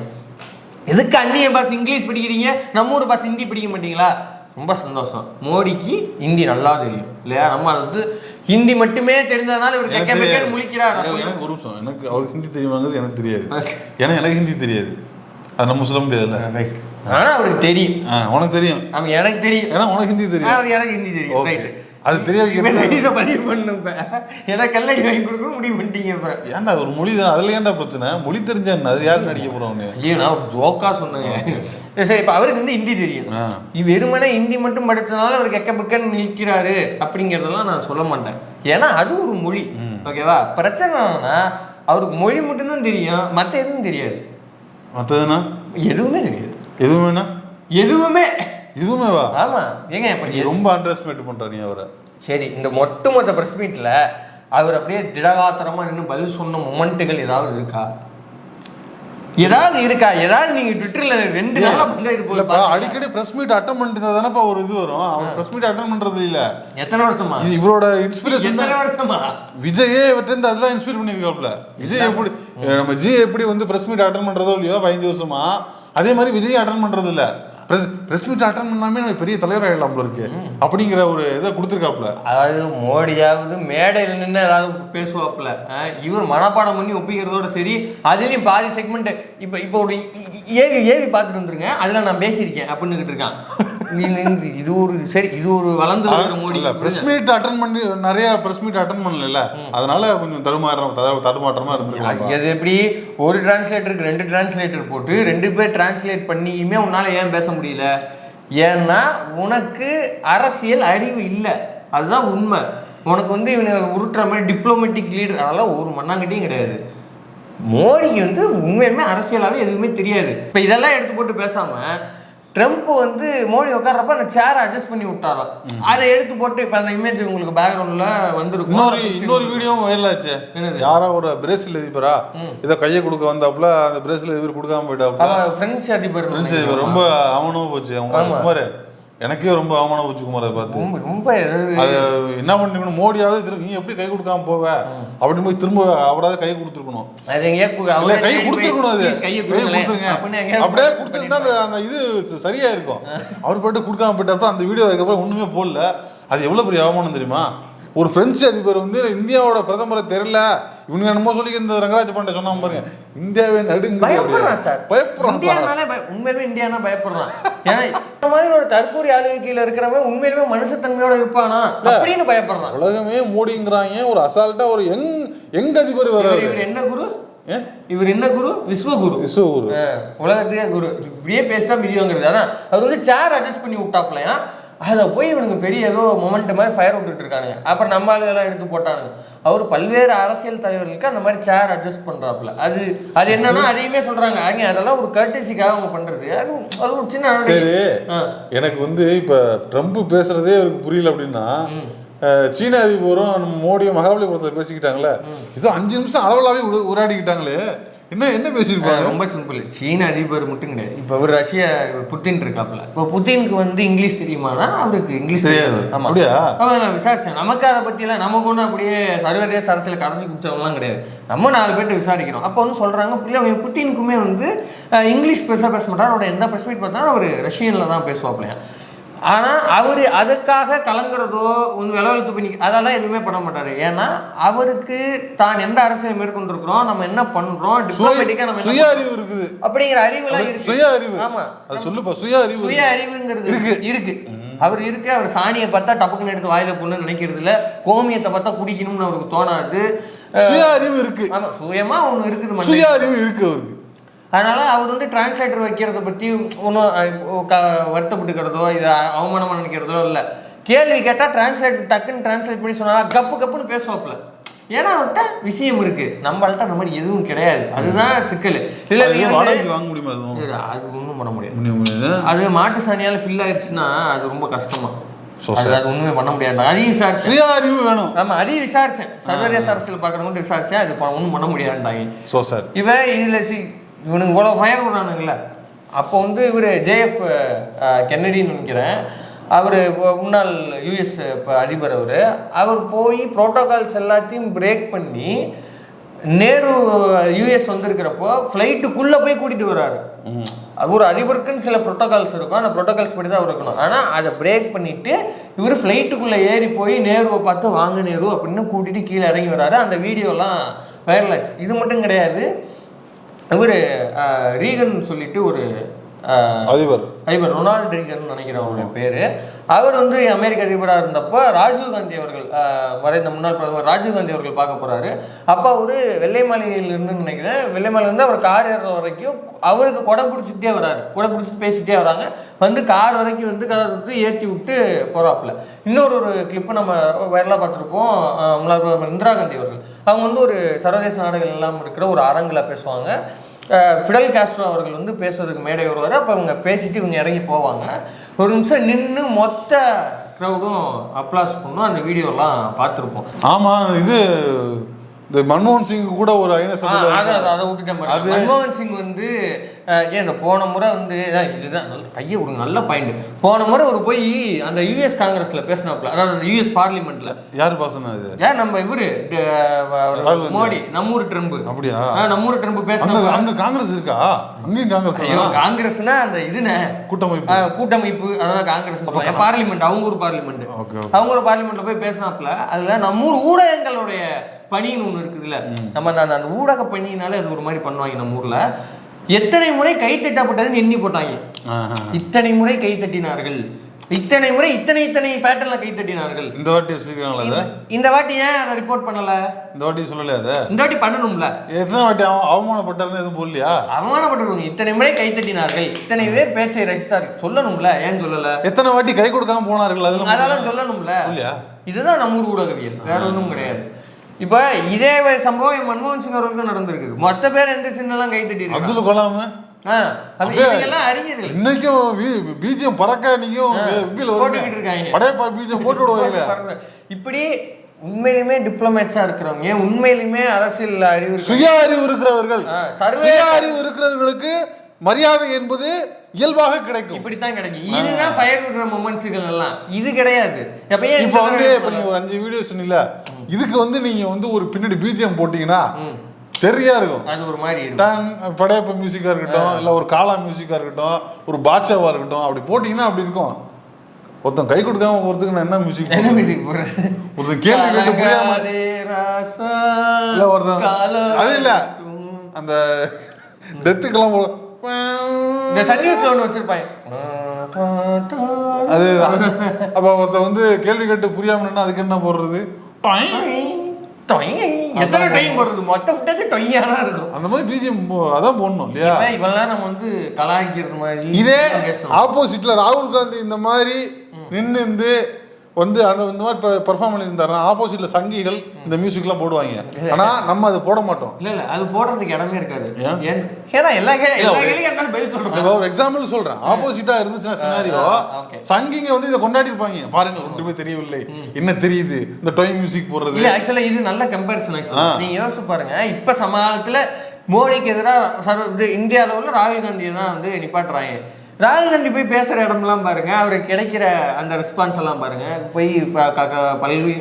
எதுக்கு அந்நிய பாஸ் இங்கிலீஷ் படிக்கிறீங்க? நம்ம ஊர் பாஸ் ஹிந்தி படிக்க மாட்டீங்களா? ரொம்ப சந்தோஷம். மோடிக்கு ஹிந்தி நல்லா தெரியும் இல்லையா? நம்ம அது வந்து ஹிந்தி மட்டுமே தெரிஞ்சதுனால இவர் கெக்க முழிக்கிறார். எனக்கு- எனக்கு ஒரு நிமிஷம். எனக்கு அவருக்கு ஹிந்தி தெரியுமாங்கிறது எனக்கு தெரியாது. ஏன்னா எனக்கு ஹிந்தி தெரியாது. அது நம்ம சொல்ல முடியாதுல்ல. ரைட் ஆனா அவருக்கு தெரியும். உனக்கு தெரியும். ஆமா எனக்கு தெரியும். ஏன்னா உனக்கு ஹிந்தி தெரியும். அவர் எனக்கு ஹிந்தி தெரியும். ரைட் அது தெரிய இதை பதிவு பண்ணும் இப்ப. எனக்கு கல்லடி வாங்கி கொடுக்கணும் முடிவு பண்ணிட்டீங்க இப்ப. ஏன்டா ஒரு மொழி தான். அதுல ஏன்டா பிரச்சனை? மொழி தெரிஞ்சா என்ன? அது யாரு நடிக்க போறவங்க ஐயோ நான் ஜோக்கா சொன்னேங்க சரி இப்போ அவருக்கு வந்து ஹிந்தி தெரியும். இவ் வெறுமனே ஹிந்தி மட்டும் படிச்சதுனால அவர் கெக்க பக்கன்னு நிற்கிறாரு அப்படிங்கிறதெல்லாம் நான் சொல்ல மாட்டேன். ஏன்னா அது ஒரு மொழி. ஓகேவா பிரச்சனை அவருக்கு மொழி மட்டும்தான் தெரியும் மற்ற எதுவும் தெரியாது. மத்ததுன்னா? எதுவுமே தெரியாது எதுவுமேனா? எதுவுமே. இதுவுமே வா ஆமா. ஏங்க இப்ப ரொம்ப அண்டர் எஸ்டிமேட் பண்ற நீ அவரை. சரி இந்த மொட்டு மொத்த பிரஸ் மீட்ல அவர் அப்படியே திடகாத்திரமா நின்று பதில் சொன்ன மொமெண்ட்டுகள் ஏதாவது இருக்கா? ஏதாவது இருக்கா? ஏதாவது நீங்க ட்விட்டர்ல ரெண்டு நாளா இல்லப்பா பாத்தீங்களா? அடிக்கடி பிரஸ் மீட் அட்டன் பண்ணிட்டு தானப்பா ஒரு இது வரும். அவர் பிரஸ் மீட் அட்டன் பண்றது இல்ல. எத்தனை வருஷமா? இது இவரோட இன்ஸ்பிரேஷன் எத்தனை வருஷமா? விஜயே இருந்து அதெல்லாம் இன்ஸ்பயர் பண்ணியிருக்காப்ல. விஜய் எப்படி நம்ம ஜி எப்படி வந்து பிரஸ் மீட் அட்டன் பண்றதோ இல்லையோ பதினஞ்சு வருஷமா அதே மாதிரி விஜய் அட்டன் பண்றது இல்ல. பிரஸ் மீட் அட்டன் பண்ணாமே நம்ம பெரிய தலைவர் ஆயிடலாம் இருக்கு. அப்படிங்கிற ஒரு இதை கொடுத்துருக்காப்ல அதாவது மோடியாவது மேடையில் நின்று ஏதாவது பேசுவாப்புல. இவர் மனப்பாடம் பண்ணி ஒப்பிக்கிறதோட சரி அதுலேயும் பாதி செக்மெண்ட் இப்போ இப்போ ஒரு ஏவி ஏவி பார்த்துட்டு வந்துருங்க. அதில் நான் பேசியிருக்கேன் அப்படின்னுக்கிட்டு இருக்கான் இது- இது- ஒரு சரி இது ஒரு வளர்ந்து மோடி இல்ல பிரஸ் மீட் அட்டன் பண்ணி நிறைய பிரஸ் மீட் அட்டன் பண்ணல அதனால கொஞ்சம் தடுமாற்றம் தடு- தடுமாற்றமா இருந்திருக்கலாம். அது எப்படி? ஒரு டிரான்ஸ்லேட்டருக்கு ரெண்டு டிரான்ஸ்லேட்டர் போட்டு ரெண்டு பேர் டிரான்ஸ்லேட் பண்ணியுமே உன்னால ஏன் பேச முடியல? ஏன்னா உனக்கு அரசியல் அறிவு இல்லை. அதுதான் உண்மை. உனக்கு வந்து இவனுக்கு உருட்டுற மாதிரி டிப்ளமேட்டிக் லீடர் அதெல்லாம் ஒரு மண்ணாங்கட்டியும் கிடையாது. மோடிக்கு வந்து உண்மையுமே அரசியலாவே எதுவுமே தெரியாது. இப்போ இதெல்லாம் எடுத்து போட்டு பேசாம ட்ரம்ப் வந்து மோடி உட்கார்றப்ப அந்த சேரை அட்ஜஸ்ட் பண்ணி விட்டாராம் அதை எடுத்து போட்டு இப்போ அந்த இமேஜ் உங்களுக்கு பேக்ரவுண்ட்ல வந்திருக்கும். இன்னொரு இன்னொரு வீடியோவும் வைரல் ஆச்சு? யாரோ ஒரு பிரேசில் அதிபரா ஏதோ கையை கொடுக்க வந்தாப்புல அந்த பிரேசில் அதிபர் கொடுக்காம போயிட்டாப்புல. அவன் பிரெஞ்சு அதிபர் ஃப்ரெண்ட்ஸ் அதிபர். ரொம்ப அவமானமா போச்சு. அவங்க எனக்கே ரொம்ப அவமானமா போச்சு குமார் அதை பார்த்து. ரொம்ப அது என்ன பண்ணிக்கணும்? மோடியாவது திரும்ப நீ எப்படி கை கொடுக்காம போவ? அப்படின்னு போய் திரும்ப அவராவது கை கொடுத்துருக்கணும். அது கு- கொடுத்துருக்கணும் அது. "Please கையை கை கொடுங்களேன்" கொடுத்துருங்க அப்படியே கொடுத்துருந்தா அந்த அந்த இது சரியா இருக்கும் அவர் போயிட்டு கொடுக்காம போயிட்டப்ப அந்த வீடியோ அதுக்கப்புறம் ஒண்ணுமே போடல. அது எவ்வளவு பெரிய அவமானம் தெரியுமா? ஒரு பிரெஞ்சு அதிபர் வந்து இந்தியாவோட பிரதமரை தெரியல. இவனுங்க என்னமோ சொல்லி இந்த ரங்கராஜ் பாண்டே சொன்னாம பாருங்க. இந்தியாவே நடுங்க பயப்படுறான் சார். பயப்படுறான் இந்தியானாலே உண்மையிலுமே இந்தியானா பயப்படுறான். ஏன்னா இந்த மாதிரி ஒரு தற்கூரி ஆளுகை கீழ இருக்கிறவன் உண்மையிலுமே மனுஷத்தன்மையோட இருப்பானா? அப்படின்னு பயப்படுறான். உலகமே மோடிங்கிறாங்க. ஒரு அசால்ட்டா ஒரு யங் யங் அதிபர் இவர் என்ன குரு? இவர் என்ன குரு? விஸ்வகுரு. விஸ்வகுரு. உலகத்துக்கே குரு. இப்படியே பேசா மிதிவாங்கிறது அதான் அவர் வந்து சேர் அட்ஜஸ்ட் பண்ணி விட்டாப்லையா அதை போய் இவனுக்கு பெரிய ஏதோ மொமெண்ட் மாதிரி ஃபயர் விட்டுட்டு இருக்கானுங்க. அப்புறம் நம்ம ஆளுங்கெல்லாம் எடுத்து போட்டானுங்க. அவர் பல்வேறு அரசியல் தலைவர்களுக்கு அந்த மாதிரி சேர் அட்ஜஸ்ட் பண்றாப்புல. அது அது என்னன்னா அதையுமே சொல்றாங்க. அங்க அதெல்லாம் ஒரு கர்டிசிக்காக அவங்க பண்றது. அது அது ஒரு சின்ன சரி. எனக்கு வந்து இப்ப ட்ரம்ப் பேசுறதே அவருக்கு புரியல அப்படின்னா சீன அதிபரும் நம்ம மோடியும் மகாபலிபுரத்துல பேசிக்கிட்டாங்களே. ஏதோ அஞ்சு நிமிஷம் அளவலாவே உரு- உரையாடிக்கிட்டாங்களே. என்ன என்ன பேசியிருப்பாங்க? ரொம்ப சிம்பிள் சீன அதிபர் மட்டும் கிடையாது. இப்போ அவர் ரஷ்ய புட்டின் இருக்காப்புல. இப்போ புட்டினுக்கு வந்து இங்கிலீஷ் தெரியுமானா அவருக்கு இங்கிலீஷ் தெரியாது. ஆமா. அப்படியா? ஆமா நான் விசாரிச்சேன். நமக்கு அதை பற்றியெல்லாம் நமக்கு ஒன்றும் அப்படியே சர்வதேச அரசியல் கடைசி குடிச்சவங்கலாம் கிடையாது. நம்ம நாலு பேர்ட்ட விசாரிக்கிறோம். அப்போ வந்து சொல்றாங்க புரிய அவங்க புட்டினுக்குமே வந்து இங்கிலீஷ் பேச பேச மாட்டார் அவரோட எந்த மீட் பார்த்தாலும் அவர் ரஷ்யனில் தான் பேசுவாப்லையா ஆனால் அவர் அதுக்காக கலங்குறதோ ஒன்று விளவெழுத்து பண்ணி அதெல்லாம் எதுவுமே பண்ண மாட்டார். ஏன்னா அவருக்கு தான் எந்த அரசியல் மேற்கொண்டிருக்கிறோம் நம்ம என்ன பண்றோம் டிப்ளமேட்டிக்காக நம்ம சுய அறிவு இருக்குது. அப்படிங்கிற அறிவுலாம் இருக்கு. சுய அறிவு. ஆமா. அது சொல்லுப்பா சுய அறிவு சுய அறிவுங்கிறது இருக்கு. இருக்கு. அவர் இருக்கு அவர் சாணியை பார்த்தா டப்புக்குன்னு எடுத்து வாயில போடணும்னு நினைக்கிறது இல்ல. கோமியத்தை பார்த்தா குடிக்கணும்னு அவருக்கு தோணாது. சுய அறிவு இருக்கு. ஆமா சுயமா ஒண்ணு இருக்குது சுய அறிவு இருக்கு அவருக்கு. அதனால அவர் வந்து டிரான்ஸ்லேட்டர் வைக்கிறத பற்றி ஒன்றும் வருத்தப்பட்டுக்கிறதோ இது அவமானமாக நினைக்கிறதோ இல்லை. கேள்வி கேட்டால் டிரான்ஸ்லேட்டர் டக்குன்னு டிரான்ஸ்லேட் பண்ணி சொன்னா கப்பு கப்புன்னு பேசுவாப்புல. ஏன்னா அவர்கிட்ட விஷயம் இருக்கு. நம்மள்ட்ட அந்த மாதிரி எதுவும் கிடையாது. அதுதான் சிக்கல். இல்லை வாங்க முடியுமா அது ஒன்றும் பண்ண முடியாது. அது மாட்டு சாணியால ஃபில் ஆயிடுச்சுன்னா அது ரொம்ப கஷ்டமா. அது அது ஒண்ணுமே பண்ண முடியாது. அதையும் விசாரிச்சேன். அறிவு வேணும். ஆமா அதையும் விசாரிச்சேன். சர்வதேச அரசியல் பார்க்குறவங்க விசாரிச்சேன். அது ஒண்ணும் பண்ண முடியாதுட்டாங்க ஸோ சார் இவன் இதுல இவனுக்கு இவ்வளோ ஃபயர் விடுறானுங்கள அப்போ வந்து இவர் ஜேஎஃப் கென்னடின்னு நினைக்கிறேன். அவர் முன்னாள் யூஎஸ் அதிபர் அவர். அவர் போய் ப்ரோட்டோகால்ஸ் எல்லாத்தையும் பிரேக் பண்ணி நேரு யூஎஸ் வந்திருக்கிறப்போ ஃப்ளைட்டுக்குள்ளே போய் கூட்டிகிட்டு வராரு அவர் அதிபருக்குன்னு சில ப்ரோட்டோகால்ஸ் இருக்கும். அந்த ப்ரோட்டோகால்ஸ் படி தான் அவர் இருக்கணும். ஆனால் அதை பிரேக் பண்ணிட்டு இவர் ஃப்ளைட்டுக்குள்ளே ஏறி போய் நேருவை பார்த்து வாங்க நேரு அப்படின்னு கூட்டிட்டு கீழே இறங்கி வராரு அந்த வீடியோலாம் வைரல் ஆச்சு. இது மட்டும் கிடையாது. இவர் ரீகன் சொல்லிட்டு ஒரு அதிபர் அதிபர் ரொனால்ட் ரீகன் நினைக்கிறேன் அவருடைய பேர். அவர் வந்து அமெரிக்க அதிபராக இருந்தப்போ ராஜீவ் காந்தி அவர்கள் மறைந்த முன்னாள் பிரதமர் ராஜீவ் காந்தி அவர்கள் பார்க்க போறாரு. அப்போ அவர் வெள்ளை மாளிகையிலிருந்து நினைக்கிறேன். வெள்ளை மாளிகையிலேருந்து அவர் கார் ஏறுற வரைக்கும் அவருக்கு குடம் பிடிச்சிக்கிட்டே வராரு. குடம் பிடிச்சிட்டு பேசிக்கிட்டே வராங்க. வந்து கார் வரைக்கும் வந்து கதை வந்து ஏற்றி விட்டு போகிறாப்புல இன்னொரு ஒரு கிளிப்பு நம்ம வைரலாக பார்த்துருப்போம். முன்னாள் பிரதமர் இந்திரா காந்தி அவர்கள். அவங்க வந்து ஒரு சர்வதேச நாடுகள் எல்லாம் இருக்கிற ஒரு அரங்கில் பேசுவாங்க. ஃபிடல் காஸ்ட்ரோ அவர்கள் வந்து பேசுறதுக்கு மேடை வருவார். அப்போ அவங்க பேசிட்டு இவங்க இறங்கி போவாங்க. ஒரு நிமிஷம் நின்று மொத்த க்ரௌடும் அப்ளாஸ் பண்ணும். அந்த வீடியோலாம் பார்த்துருப்போம். ஆமாம் இது இந்த மன்மோகன் சிங் கூட ஒரு ஐநா சபையில அதை- அதை விட்டுட்டேன். அது- மன்மோகன் சிங் வந்து ஏன் இந்த போன முறை வந்து இதுதான் நல்ல கையை விடுங்க நல்ல பாயிண்ட் போன முறை ஒரு போய் அந்த யூஎஸ் காங்கிரஸ்ல பேசினாப்ல அதாவது அந்த யூஎஸ் பார்லிமெண்ட்ல யாரு பாசனா இது? ஏன் நம்ம இவரு. மோடி நம்மூர் ட்ரம்ப். அப்படியா? நம்மூர் ட்ரம்ப் பேசினா அங்க காங்கிரஸ் இருக்கா? அங்கேயும் காங்கிரஸ் ஐயோ? காங்கிரஸ்னா அந்த இதுனே. கூட்டமைப்பு. கூட்டமைப்பு அதாவது காங்கிரஸ். பார்லிமெண்ட் அவங்க ஒரு பார்லிமெண்ட் அவங்க ஒரு பார்லிமெண்ட்ல போய் பேசினாப்ல அதுல நம்ம ஊர் ஊடகங்களுடைய பணின்னு ஒண்ணு இருக்குதுல்ல. நம்ம அந்த அந்த ஊடக பணியினால அது ஒரு மாதிரி பண்ணுவாங்க நம்ம ஊர்ல. எத்தனை முறை கை தட்டப்பட்டதுன்னு எண்ணி போட்டாங்க. இத்தனை முறை கை தட்டினார்கள். இத்தனை முறை இத்தனை இத்தனை பேட்டர்ல கை தட்டினார்கள். இந்த வாட்டி சொல்லிருக்காங்களா இந்த வாட்டி ஏன் அதை ரிப்போர்ட் பண்ணல? இந்த வாட்டி சொல்லலையா அதை. இந்த வாட்டி பண்ணணும்ல. எத்தனை வாட்டி அவ- அவமானப்பட்டாருன்னு எதுவும் போடலையா? அவமானப்பட்டிருக்காங்க இத்தனை முறை கை தட்டினார்கள். இத்தனை பேர் பேச்சை ரசித்தார். சொல்லணும்ல ஏன் சொல்லல? எத்தனை வாட்டி கை கொடுக்காம போனார்கள்? அதெல்லாம் சொல்லணும்ல. இல்லையா? இதுதான் நம்ம ஊர் ஊடகவியல். வேற ஒன்றும் கிடையாது. இப்போ இதே சம்பவம் மன்மோகன் சிங் அவர்களுக்கும் நடந்திருக்குது. மொத்த பேர் எந்த சின்னெல்லாம் கை தட்டி அப்துல் கலாம். இன்னைக்கும் பீஜியம் பறக்க இருக்காங்க. படையப்பா பீஜியம் போட்டு விடுவாங்க இப்படி உண்மையிலுமே டிப்ளமேட்ஸா இருக்கிறவங்க உண்மையிலுமே அரசியல் அறிவு சுய அறிவு இருக்கிறவர்கள். சர்வே அறிவு இருக்கிறவர்களுக்கு மரியாதை என்பது இயல்பாக கிடைக்கும். இப்படித்தான் கிடைக்கும். இதுதான் ஃபயர் விடுற மொமெண்ட்ஸுகள் எல்லாம். இது கிடையாது. இப்போ வந்து இப்போ நீங்க ஒரு அஞ்சு வீடியோ சொன்னீங்கல்ல இதுக்கு வந்து நீங்க வந்து ஒரு பின்னாடி பீஜியம் போட்டீங்கன்னா தெரியா இருக்கும். அது ஒரு மாதிரி டான் படையப்ப மியூசிக்கா இருக்கட்டும் இல்ல ஒரு காலா மியூசிக்கா இருக்கட்டும் ஒரு பாட்சாவா இருக்கட்டும் அப்படி போட்டீங்கன்னா அப்படி இருக்கும். ஒருத்தன் கை கொடுக்காம போறதுக்கு நான் என்ன மியூசிக் என்ன மியூசிக் போடுறது? ஒருத்தன் கேள்வி கேட்டு புரியாம இல்ல ஒருத்தன் அது இல்ல. அந்த டெத்துக்கெல்லாம் இந்த சன் நியூஸ்ல ஒன்று வச்சிருப்பாங்க அது அப்ப ஒருத்தன் வந்து கேள்வி கேட்டு புரியாம நின்னா அதுக்கு என்ன போடுறது. எத்தனை டைம் வருது மொத்த ஃபுட்டேஜ் டொய்யானா இருக்கும். அந்த மாதிரி பிஜிஎம் அதான் போடணும் இல்லையா? நேரம் நம்ம வந்து கலாய்க்கிறது மாதிரி இதே. ஆப்போசிட்ல ராகுல் காந்தி இந்த மாதிரி நின்று வந்து அந்த இந்த மாதிரி பெர்ஃபார்ம் பண்ணியிருந்தாருன்னா ஆப்போசிட்ல சங்கிகள் இந்த மியூசிக்லாம் போடுவாங்க. ஆனா நம்ம அதை போட மாட்டோம். இல்ல இல்ல அது போடுறதுக்கு இடமே இருக்காது. ஏன்? ஏன்? ஏன்னா எல்லா பதில் இப்போ சொல்றோம் ஒரு எக்ஸாம்பிள் சொல்றேன். ஆப்போசிட்டா இருந்துச்சுன்னா சினாரியோ. சங்கிங்க வந்து இதை கொண்டாடி இருப்பாங்க. பாருங்க ஒன்றுமே தெரியவில்லை. என்ன தெரியுது? இந்த டொய் மியூசிக் போடுறது. இல்ல ஆக்சுவலா இது நல்ல கம்பேரிசன் ஆக்சுவலா ஆ. நீங்க யோசிச்சு பாருங்க. இப்ப சமகாலத்துல மோடிக்கு எதிராக சர்வ இந்திய அளவுல ராகுல் காந்தியை தான் வந்து நிப்பாட்டுறாங்க. ராகுல் காந்தி போய் பேசுற இடம்லாம் பாருங்க அவருக்கு கிடைக்கிற அந்த ரெஸ்பான்ஸ் எல்லாம் பாருங்க போய் பல்வி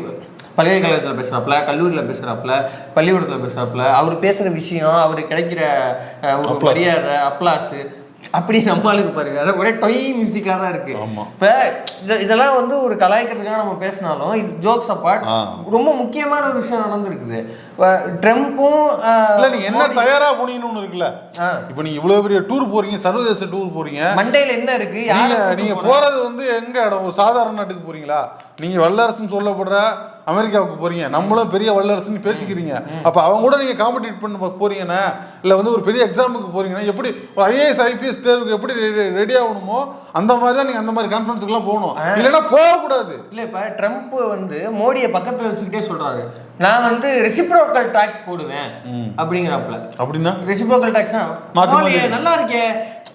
பல்கலைக்கழகத்தில் பேசுகிறாப்புல கல்லூரியில் பேசுகிறாப்புல பள்ளிக்கூடத்தில் பேசுகிறாப்புல அவர் பேசுகிற விஷயம் அவருக்கு கிடைக்கிற ஒரு. மரியாதை அப்ளாஸு அப்படி நம்மளுக்கு பாருங்க அதான் ஒரே டொய் மியூசிக்காக தான் இருக்கு. இப்போ இத- இதெல்லாம் வந்து ஒரு கலாய்க்கிறதுக்காக நம்ம பேசினாலும் இது ஜோக்ஸ் அப்பார்ட். ரொம்ப முக்கியமான ஒரு விஷயம் நடந்திருக்குது ட்ரம்ப்பும் இல்ல நீங்க என்ன தயாரா ஒண்ணு இருக்குல்ல. இப்போ நீங்க இவ்வளவு பெரிய டூர் போறீங்க சர்வதேச டூர் போறீங்க. மண்டையில என்ன இருக்கு? நீங்க நீங்க? போறது வந்து எங்க இடம்? சாதாரண நாட்டுக்கு போறீங்களா? நீங்க வல்லரசுன்னு சொல்லப்படுற அமெரிக்காவுக்கு போறீங்க. நம்மளும் பெரிய வல்லரசுன்னு பேசிக்கிறீங்க. அப்ப அவங்க கூட நீங்க காம்படிட் பண்ண போறீங்கன்னா இல்ல வந்து ஒரு பெரிய எக்ஸாமுக்கு போறீங்கன்னா எப்படி ஒரு ஐஏஎஸ் ஐபிஎஸ் தேர்வுக்கு எப்படி ரெடி ஆகணுமோ அந்த மாதிரி தான் நீங்க அந்த மாதிரி கான்ஃபரன்ஸுக்குலாம் போகணும். இல்லைன்னா போகக்கூடாது. இல்ல இப்ப ட்ரம்ப் வந்து மோடியை பக்கத்துல வச்சுக்கிட்டே சொல்றாரு. நான் வந்து ரெசிப்ரோக்கல் டாக்ஸ் போடுவேன் அப்படிங்கிறாப்புல. அப்படின்னா? ரெசிப்ரோக்கல் டாக்ஸ்னா. நல்லா இருக்கே.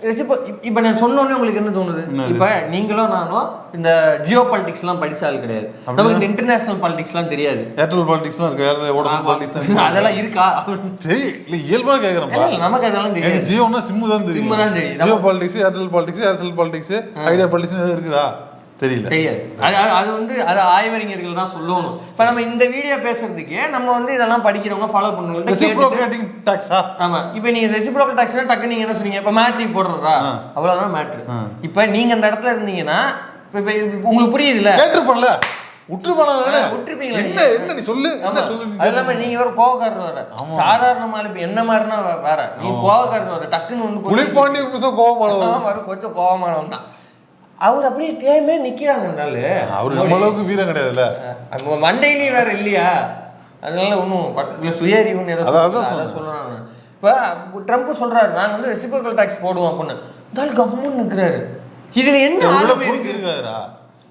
ரெசிப்ரோ இப்ப நான் சொன்னோன்னே உங்களுக்கு என்ன தோணுது? இப்ப நீங்களும் நானும் இந்த ஜியோ பாலிடிக்ஸ் எல்லாம் படிச்ச ஆள் கிடையாது. நமக்கு இந்த இன்டர்நேஷனல் பாலிடிக்ஸ் எல்லாம் தெரியாது ஏர்டெல் பாலிடிக்ஸ்லாம் இருக்கு? ஏர்டெல் ஓடல் பாலிடிக்ஸ் அதெல்லாம் இருக்கா? சரி இல்ல இயல்பா கேக்குறேன்ப்பா. இல்ல, நமக்கு அதெல்லாம் எங்க தெரியாது. ஜியோன்னா சிம்மு தான் தெரியும். சிம்மு தான் தெரியும். Jio politics Airtel politics Aircel politics Idea politics எதுவும் இருக்குதா? தெரியல. தெரியாது. அது வந்து அது ஆய்வறிஞர்கள் தான் சொல்லணும். இப்ப நம்ம இந்த வீடியோ பேசுறதுக்கே நம்ம வந்து இதெல்லாம் படிக்கிறவங்க ஃபாலோ கேட்டுட்டு- ரெசிப்ரோகேட்டிங் டாக்ஸா ஆமா. இப்போ நீங்க ரெசிப்ரோக்கல் டாக்ஸ்னா டக்கு நீங்க என்ன சொன்னீங்க? இப்போ மேட்ரிக் போடுறதா? அவ்வளவுதான் மேட்ரு இப்போ நீங்க அந்த இடத்துல இருந்தீங்கன்னா இப்போ உங்களுக்கு புரியுதுல்ல? ஆ, விட்டுருப்பீங்களா என்ன நீ சொல்லு? நீ என்ன மாதிரினா வேற. நீங்க கோவக்காரர் வர டக்குன்னு வந்து கொஞ்சம் கோவமானவன் தான். அவர் அப்படியே தேமே நிக்கிறாங்க அந்த ஆளு அவர் நம்ம அளவுக்கு வீரம் கிடையாதுல்ல? மண்டையிலையும் வேற இல்லையா? அதனால ஒன்றும் சுயறிவுன்னு ஏதோ அதான் சொல்றாங்க. இப்போ ட்ரம்ப் சொல்றாரு நாங்க வந்து ரெசிபிகல் டாக்ஸ் போடுவோம் அப்படின்னு. கம்முன்னு நிற்கிறாரு இதுல என்ன? புரிஞ்சிருக்காருடா?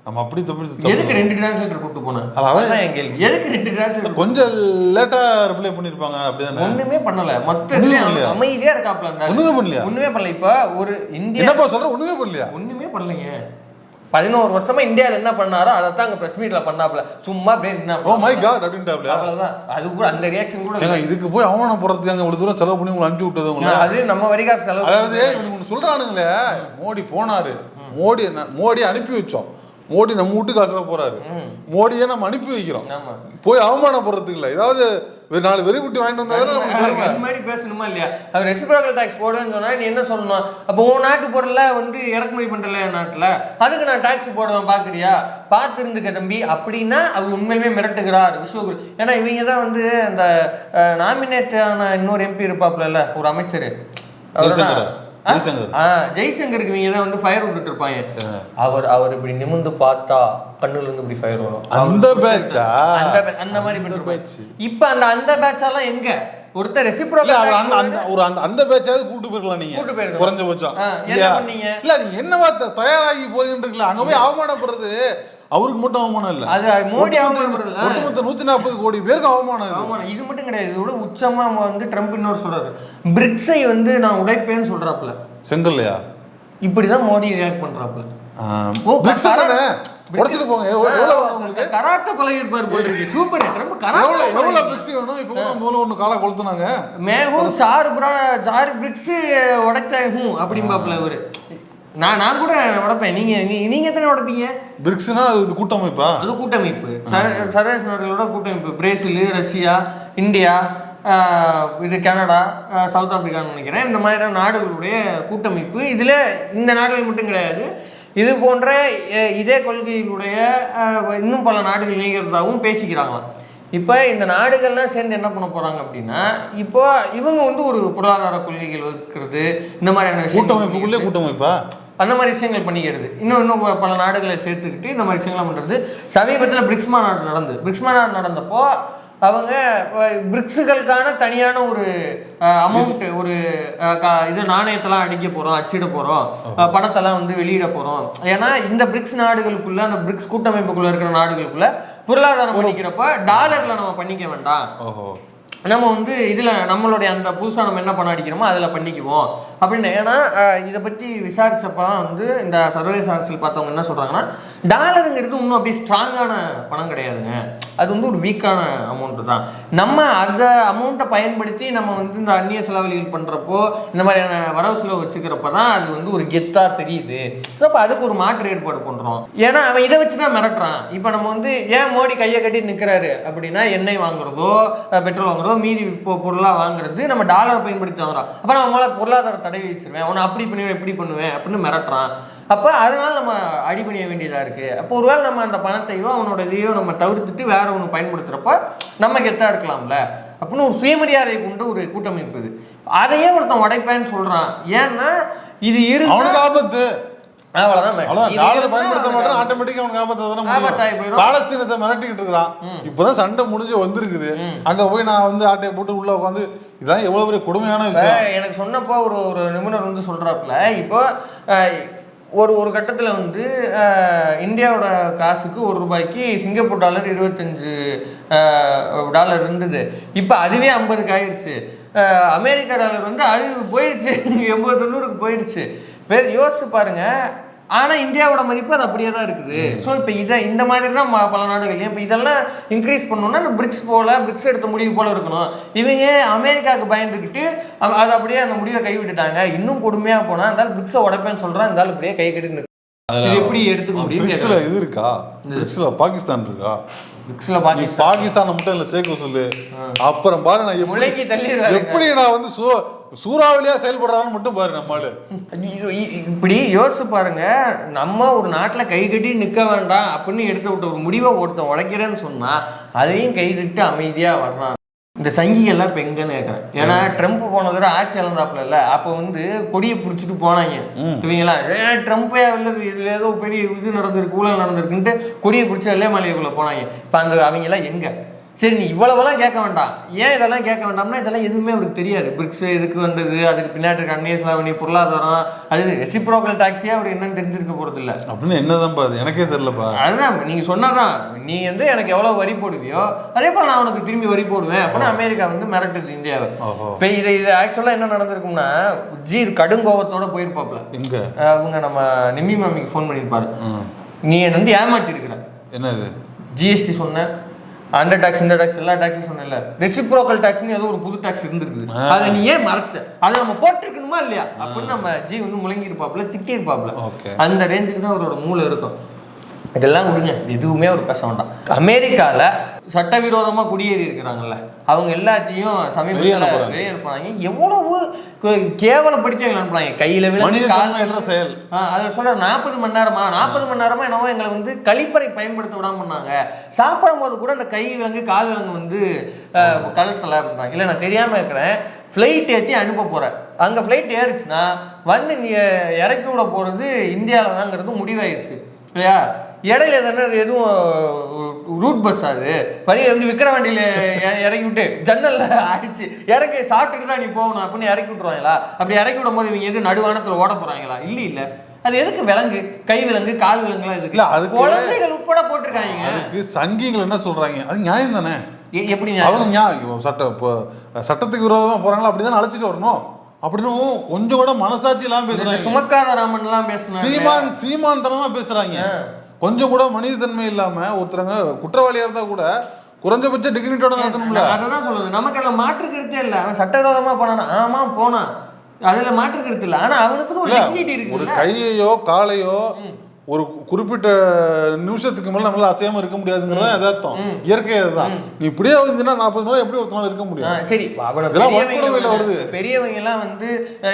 நம்ம அப்படி தப்பி எதுக்கு ரெண்டு டிரான்ஸ்லேட்டர் கூட்டு போனேன்? அதான். என் கேள்வி. எதுக்கு ரெண்டு டிரான்ஸ்லேட்டர் கொஞ்சம் லேட்டா ரிப்ளை பண்ணிருப்பாங்க அப்படிதானே? ஒண்ணுமே பண்ணல. மொத்த? அமைதியா இருக்காப்ல. ஒண்ணுமே பண்ணலையா? ஒண்ணுமே பண்ணல. இப்ப ஒரு இந்தியா என்னப்பா சொல்ற? ஒண்ணுமே பண்ணலையா? ஒண்ணுமே பண்ணலைங்க. பதினோரு வருஷமா இந்தியால என்ன பண்ணாரோ அதை தான் அங்க பிரஸ் மீட்ல பண்ணாப்ல. சும்மா அப்படியே ஓ நின்னாப்ல. My God அப்படின்ட்டாப்லையா? அவ்வளவுதான். அது கூட அந்த ரியாக்ஷன் கூட ஏங்க. இதுக்கு போய் அவமானம் போறதுக்கு அங்க இவ்வளவு தூரம் செலவு பண்ணி உங்களை அனுப்பி விட்டது உங்களை? அது நம்ம வரிகாசு செலவு அதாவது இவனுக்கு ஒண்ணு சொல்றானுங்களே மோடி போனாரு. மோடி என்ன- மோடி அனுப்பி வச்சோம். மோடி நம்ம வீட்டு காசுல போறாரு. மோடியை நம்ம அனுப்பி வைக்கிறோம். போய் அவமானப்படுறதுக்கு இல்ல. ஏதாவது நாலு வெறி விட்டு வாங்கிட்டு வந்தா தானே நமக்கு பெருமை. அது மாதிரி பேசணுமா இல்லையா? அவர் ரெசிபிரோக்கல் டாக்ஸ் போடுன்னு சொன்னா நீ என்ன சொல்லணும்? அப்போ உன் நாட்டு பொருளை வந்து இறக்குமதி பண்றல என் நாட்டுல. அதுக்கு நான் டாக்ஸ் போடுவேன் பாக்குறியா? பார்த்து இருந்துக்க தம்பி. அப்படின்னா அவர் உண்மையிலுமே மிரட்டுகிறார் விஸ்வகுரு. ஏன்னா இவங்க தான் வந்து அந்த நாமினேட் ஆன இன்னொரு எம்பி இருப்பாப்ல ஒரு அமைச்சர். ஜெய்சங்கருக்கு தான் வந்து ஃபயர் விட்டுட்டு இருப்பாங்க. அவர் அவர் இப்படி நிமிர்ந்து பார்த்தா கண்ணுல இருந்து இப்படி ஃபயர் வரும். அந்த பேட்சா அந்த அந்த மாதிரி பண்ணிருப்பாங்க இப்ப அந்த அந்த பேட்ச் எல்லாம் எங்க? ஒருத்தர் ரெசிப்ரோக்கல் அந்த அந்த ஒரு அந்த அந்த பேட்சாவது கூட்டு போயிருக்கலாம் நீங்க. கூட்டு போயிருக்கலாம். குறைஞ்சபட்சம். என்ன? பண்ணீங்க? இல்ல நீங்க என்னவா தயாராகி போறீங்கன்னு இருக்குல்ல அங்க போய் அவமானப்படுறது. அவருக்கு மட்டும் அவமானம் இல்ல. அது மோடி ஒட்டுமொத்த- நூத்தி நாற்பது கோடி பேருக்கு அவமானம் ஆமா இது மட்டும் கிடையாது. இதோட உச்சமா வந்து ட்ரம்ப் இன்னொரு சொல்றாரு. பிரிக்ஸை வந்து நான் உடைப்பேன்னு சொல்றாப்புல. செங்கல்லையா? இப்படிதான் மோடி ரியாக்ட் தானே? உடைச்சிட்டு போங்க. உங்களுக்கு? கராத்த பழகி இருப்பாரு போல இருக்கு. சூப்பர் எவ்வளவு கராத்த எவ்வளவு பிரிக்ஸ் வேணும்? இப்போ முதல்ல ஒண்ணு காலை கொளுத்துனாங்க. மேகும் சார் பிரா சார் பிரிக்ஸ் உடைச்ச ஹூ அப்படிம்பாப்புல இவரு நான் நான் கூட உடைப்பேன். நீங்க நீங்க எத்தனை உடைப்பீங்க? பிரிக்ஸ்னா அது கூட்டமைப்பா? அது கூட்டமைப்பு. சர்வ- சர்வதேச நாடுகளோட கூட்டமைப்பு. பிரேசில் ரஷ்யா இந்தியா இது கனடா சவுத் ஆப்பிரிக்கான்னு நினைக்கிறேன். இந்த மாதிரியான நாடுகளுடைய கூட்டமைப்பு. இதில் இந்த நாடுகள் மட்டும் கிடையாது. இது போன்ற இதே கொள்கைகளுடைய ஆஹ், இன்னும் பல நாடுகள் இணைகிறதாகவும் பேசிக்கிறாங்களாம். இப்போ இந்த நாடுகள்லாம் சேர்ந்து என்ன பண்ண போறாங்க அப்படின்னா இப்போ இவங்க வந்து ஒரு பொருளாதார கொள்கைகள் வகுக்கிறது இந்த மாதிரியான கூட்டமைப்புக்குள்ளே கூட்டமைப்பா? அந்த மாதிரி விஷயங்கள் பண்ணிக்கிறது. இன்னும் இன்னும் பல நாடுகளை சேர்த்துக்கிட்டு இந்த மாதிரி விஷயங்கள்லாம் பண்ணுறது சமீபத்தில் பிரிக்ஸ் மாநாடு நடந்து பிரிக்ஸ் மாநாடு நடந்தப்போ அவங்க பிரிக்ஸுகளுக்கான தனியான ஒரு அமௌண்ட் ஒரு இது நாணயத்தெல்லாம் அடிக்க போகிறோம் அச்சிட போகிறோம் பணத்தெல்லாம் வந்து வெளியிட போகிறோம் ஏன்னா இந்த பிரிக்ஸ் நாடுகளுக்குள்ள அந்த பிரிக்ஸ் கூட்டமைப்புக்குள்ள இருக்கிற நாடுகளுக்குள்ள பொருளாதாரம் பண்ணிக்கிறப்ப டாலர்ல நம்ம பண்ணிக்க வேண்டாம். நம்ம வந்து இதில் நம்மளுடைய அந்த புதுசாக நம்ம என்ன பண்ண அடிக்கிறோமோ அதில் பண்ணிக்குவோம். அப்படின்னு ஏன்னா இதை பற்றி விசாரிச்சப்பலாம் வந்து இந்த சர்வதேச அரசியல் பார்த்தவங்க என்ன சொல்கிறாங்கன்னா டாலருங்கிறது இன்னும் அப்படியே ஸ்ட்ராங்கான பணம் கிடையாதுங்க. அது வந்து ஒரு வீக்கான அமௌண்ட்டு தான். நம்ம அந்த அமௌண்ட்டை பயன்படுத்தி நம்ம வந்து இந்த அந்நிய செலவழிகள் பண்ணுறப்போ இந்த மாதிரியான வரவு செலவு வச்சுக்கிறப்ப தான் அது வந்து ஒரு கெத்தாக தெரியுது. ஸோ அப்போ அதுக்கு ஒரு மாற்று ஏற்பாடு பண்ணுறோம் ஏன்னா அவன் இதை வச்சு தான் மிரட்டுறான். இப்போ நம்ம வந்து ஏன் மோடி கையை கட்டி நிற்கிறாரு அப்படின்னா எண்ணெய் வாங்குறதோ பெட்ரோல் வாங்குறதோ மீதி இப்போ பொருளாக வாங்குறது நம்ம டாலரை பயன்படுத்தி வாங்குறோம். அப்போ நான் அவங்களால பொருளாதார தடை வச்சிருவேன் அவனை அப்படி பண்ணுவேன் இப்படி பண்ணுவேன் அப்படின்னு மிரட்டுறான். அப்போ அதனால நம்ம அடிபணிய வேண்டியதாக இருக்குது அப்போ ஒருவேளை நம்ம அந்த பணத்தையோ அவனோட இதையோ நம்ம தவிர்த்துட்டு வேற ஒன்று பயன்படுத்துகிறப்ப நம்ம கெத்தாக இருக்கலாம்ல? அப்படின்னு ஒரு சுயமரியாதை கொண்ட ஒரு கூட்டமைப்பு இது. அதையே ஒருத்தன் உடைப்பேன்னு சொல்கிறான் ஏன்னா இது இரு அவனுக்கு ஆபத்து. பாலஸ்தீனத்தை மிரட்டிக்கிட்டு இருக்கிறான். இப்பதான் சண்டை முடிஞ்சு வந்திருக்குது. அங்க போய் நான் வந்து ஆட்டையை போட்டு உள்ள உட்காந்து இதான் எவ்வளவு பெரிய கொடுமையான விஷயம். எனக்கு சொன்னப்போ ஒரு ஒரு நிபுணர் வந்து சொல்றாப்புல இப்போ ஒரு ஒரு கட்டத்தில் வந்து இந்தியாவோட காசுக்கு ஒரு ரூபாய்க்கு சிங்கப்பூர் டாலர் இருபத்தஞ்சு டாலர் இருந்தது. இப்போ அதுவே ஐம்பதுக்கு ஆயிடுச்சு அமெரிக்கா டாலர் வந்து அது போயிடுச்சு எண்பது தொண்ணூறுக்கு போயிடுச்சு வேறு யோசிச்சு பாருங்கள் ஆனா இந்தியாவோட மதிப்பு அது அப்படியே தான் இருக்குது. ஸோ இப்போ இதை இந்த மாதிரி தான் பல நாடுகள்லையும். இப்போ இதெல்லாம் இன்க்ரீஸ் பண்ணணும்னா இந்த பிரிக்ஸ் போல பிரிக்ஸ் எடுத்த முடிவு போல இருக்கணும். இவங்க அமெரிக்காவுக்கு பயந்துக்கிட்டு அது அப்படியே அந்த முடிவை கை விட்டுட்டாங்க இன்னும் கொடுமையா போனா இருந்தாலும் பிரிக்ஸை உடைப்பேன்னு சொல்றான் இருந்தாலும் இப்படியே கை கட்டிட்டு இது எப்படி எடுத்துக்க முடியும் இது இருக்கா? பிரிக்ஸ்ல பாகிஸ்தான் இருக்கா? பிரிக்ஸ்ல நீ பாகிஸ்தான் மட்டும் இல்ல சேர்க்க சொல்லு அப்புறம் பாரு நான் முளைக்கி தள்ளிடுறாரு எப்படி நான் வந்து சூ சூறாவளியா செயல்படுறான்னு மட்டும் பாரு நம்மளு இப்படி யோசிச்சு பாருங்க. நம்ம ஒரு நாட்டுல கை கட்டி நிக்க வேண்டாம் அப்படின்னு எடுத்து விட்ட ஒரு முடிவை ஒருத்தன் உடைக்கிறேன்னு சொன்னா அதையும் கைதிட்டு அமைதியா வர்றான். இந்த சங்கிகள்லாம் இப்போ எங்கன்னு கேட்குறேன் ஏன்னா ட்ரம்ப் போன தடவை ஆட்சி இழந்தாப்புல இல்ல அப்போ வந்து கொடியை பிடிச்சிட்டு போனாங்க. இவங்களா? ட்ரம்ப்பே இல்லது இதுல ஏதோ பெரிய இது நடந்திருக்கு ஊழல் நடந்திருக்குன்ட்டு கொடியை பிடிச்சி வெள்ளை மாளிகைக்குள்ள போனாங்க. இப்போ அந்த அவங்க எல்லாம் எங்க? சரி நீ இவ்வளவெல்லாம் கேட்க வேண்டாம். ஏன் இதெல்லாம் கேட்க வேண்டாம்னா இதெல்லாம் எதுவுமே அவருக்கு தெரியாது. பிரிக்ஸ் எதுக்கு வந்தது? அதுக்கு பின்னாடி இருக்க அந்நிய செலாவணி பொருளாதாரம் அது ரெசிப்ரோக்கல் டாக்ஸியே அவர் என்னன்னு தெரிஞ்சிருக்க போறது இல்ல. அப்படின்னு என்னதான்ப்பா அது? எனக்கே தெரியலப்பா. அதுதான் நீங்க சொன்னதான் நீ வந்து எனக்கு எவ்வளவு வரி போடுவியோ அதே போல நான் உனக்கு திரும்பி வரி போடுவேன். அப்படின்னு அமெரிக்கா வந்து மிரட்டுது இந்தியாவை. இப்போ இது இது ஆக்சுவலா என்ன நடந்திருக்கும்னா ஜி கடுங்கோவத்தோட போயிருப்பாப்ல. அஹ் அவங்க நம்ம நிம்மி மாமிக்கு ஃபோன் பண்ணியிருப்பாரு. நீ என்னை வந்து ஏமாத்தி இருக்கிற என்னது ஜிஎஸ்டி சொன்னேன் அந்த டாக்ஸ் இந்த டாக்ஸ் எல்லா டாக்ஸும் சொன்னேன்ல. ரெசிப்ரோக்கல் டாக்ஸ்னு ஏதோ ஒரு புது டாக்ஸ் இருந்திருக்குது. அதை நீ ஏன் மறைச்ச? அதை நம்ம போட்டிருக்கணுமா இல்லையா? அப்படின்னு நம்ம ஜி வந்து முழங்கி இருப்பாப்ல திட்டி இருப்பாப்ல. அந்த ரேஞ்சுக்கு தான் அவரோட மூளை இருக்கும் இதெல்லாம் விடுங்க எதுவுமே அவர் பேச வேண்டாம். அமெரிக்கால சட்டவிரோதமா குடியேறி இருக்கிறாங்கல்ல. அவங்க எல்லாத்தையும் சமீபத்தில். வெளியே அனுப்புறாங்க எவ்வளவு கேவலப்படுத்தி அவங்க அனுப்புறாங்க கையில விழுந்து செயல். அதில் சொல்ற நாற்பது மணி நேரமா? நாற்பது மணி நேரமா என்னவோ எங்களை வந்து கழிப்பறை பயன்படுத்த விடாம பண்ணாங்க. சாப்பிடும் போது கூட அந்த கை விலங்கு கால் விலங்கு வந்து கழட்டல அப்படின்றாங்க. இல்லை நான் தெரியாம இருக்கிறேன். ஃப்ளைட் ஏற்றி அனுப்ப போறேன். அங்க ஃப்ளைட் ஏறுச்சுன்னா வந்து நீ இறக்கி விட போறது இந்தியாவில் தாங்கிறது முடிவாயிருச்சு இல்லையா? இடையில தானே எதுவும் ரூட் பஸ் அது? வழியில வந்து விக்கிரவாண்டியில இ- இறக்கி விட்டு ஜன்னல்ல அடிச்சு இறக்கி சாப்பிட்டுட்டு தான் நீ போகணும் அப்படின்னு இறக்கி விட்டுருவாங்களா? அப்படி இறக்கி விடும் போது இவங்க எது நடுவானத்துல ஓட போறாங்களா? இல்ல இல்ல. அது எதுக்கு விலங்கு? கை விலங்கு கால் விலங்குலாம் இல்ல, எதுக்கு அதுக்கு- குழந்தைகள் உட்பட போட்டிருக்காங்க. அதுக்கு சங்கிகள் என்ன சொல்றாங்க? அது நியாயம் தானே? எப்படி அவங்க சட்ட இப்போ சட்டத்துக்கு விரோதமா போறாங்களா? அப்படிதான் அழைச்சிட்டு வரணும். அப்படின்னு கொஞ்சம் கூட மனசாட்சி இந்த பேசுறாங்க. சுமக்காத ராமன் எல்லாம் பேசினாங்க சீமான் சீமான் தனமா பேசுறாங்க கொஞ்சம் கூட மனித தன்மை இல்லாம ஒருத்தரங்க குற்றவாளியா இருந்தா கூட குறைஞ்சபட்ச டிகினிட்டோட நடத்தணும்ல? அதான் சொல்லுது நமக்கு அதில் மாற்று கருத்தே இல்லை. அவன் சட்டவிரோதமா போனானா? ஆமா போனான். அதுல மாற்று கருத்து இல்லை. ஆனா அவனுக்குன்னு ஒரு டிக்னிட்டி ஒரு இருக்குல்ல. கையையோ காலையோ ஒரு குறிப்பிட்ட நிமிஷத்துக்கு மேல நம்மளால அசையாம இருக்க முடியாதுங்கிறது யதார்த்தம். இயற்கை அதுதான். நீ இப்படியே வந்துன்னா நாற்பது மணி எப்படி ஒருத்தனால இருக்க முடியும்? சரி. அவனை வருது. பெரியவங்க எல்லாம் வந்து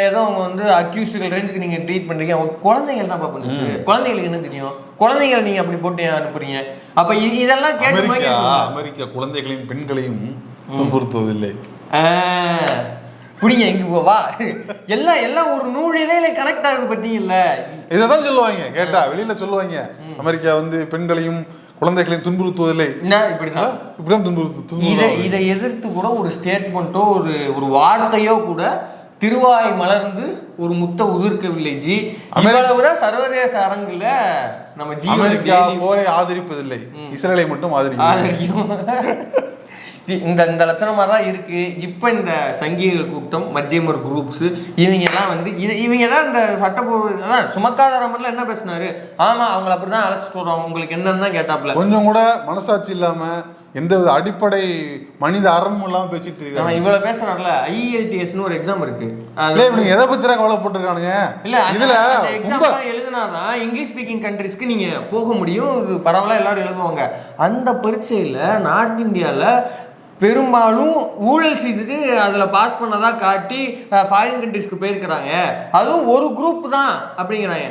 ஏதோ அவங்க வந்து அக்யூஸ்டுகள் ரேஞ்சுக்கு நீங்க ட்ரீட் பண்றீங்க. குழந்தைகள் தான் பண்ணுச்சு. குழந்தைங்களுக்கு என்ன தெரியும்? குழந்தைகளை நீங்க அப்படி போட்டு அனுப்புறீங்க. அப்ப இதெல்லாம் கேட்டு அமெரிக்கா குழந்தைகளையும் பெண்களையும் துன்புறுத்துவதில்லை. புடிங்க இங்க போ, வா. எல்லாம் எல்லாம் ஒரு நூறு இலையில கனெக்ட் ஆகுது பார்த்தீங்கல்ல? இதைதான் சொல்லுவாங்க கேட்டா வெளியில சொல்லுவாங்க. அமெரிக்கா வந்து பெண்களையும் குழந்தைகளையும் துன்புறுத்துவதில்லை. என்ன? இப்படிதான். இப்படிதான் துன்புறுத்து இதை. இதை எதிர்த்து கூட ஒரு ஸ்டேட்மெண்ட்டோ ஒரு ஒரு வார்த்தையோ கூட திருவாய் மலர்ந்து ஒரு முத்த உதிர்க்கவில்லை ஜி. இவ்வளவுதான் சர்வதேச அரங்குல நம்ம ஜி அமெரிக்கா போரை ஆதரிப்பதில்லை. இஸ்ரேலை மட்டும் ஆதரிக்கும் இந்த இந்த லட்சணமாக தான் இருக்கு. இப்போ இந்த சங்கீகள் கூட்டம் மத்தியமர் குரூப்ஸ் இவங்க எல்லாம் வந்து இது இவங்க தான் இந்த சட்டப்பூர்வ அதான் சுமக்காத ராமன்ல என்ன பேசினாரு? ஆமா அவங்கள அப்படி தான் அழைச்சிட்டு வரோம் உங்களுக்கு என்னன்னு தான் கேட்டாப்ல கொஞ்சம் கூட மனசாட்சி இல்லாம எந்த வித அடிப்படை மனித அறமும் இல்லாம பேசிட்டு இருக்காங்க. இவ்வளவு பேசுறாருல. ஐஎல்டிஎஸ்னு ஒரு எக்ஸாம் இருக்கு. இல்ல இவனுங்க எதை பத்தி தான் கவலைப்பட்டிருக்கானுங்க? இல்ல இதுல எக்ஸாம் எழுதினாதான் இங்கிலீஷ் ஸ்பீக்கிங் கண்ட்ரிஸ்க்கு நீங்க போக முடியும். பரவாயில்ல எல்லாரும் எழுதுவாங்க. அந்த பரீட்சையில நார்த் இந்தியால பெரும்பாலும் ஊழல் செய்தது அதுல பாஸ் பண்ணதா காட்டி ஃபாரின் கண்ட்ரிஸ்க்கு போயிருக்கிறாங்க. அதுவும் ஒரு குரூப் தான் அப்படிங்கிறாங்க.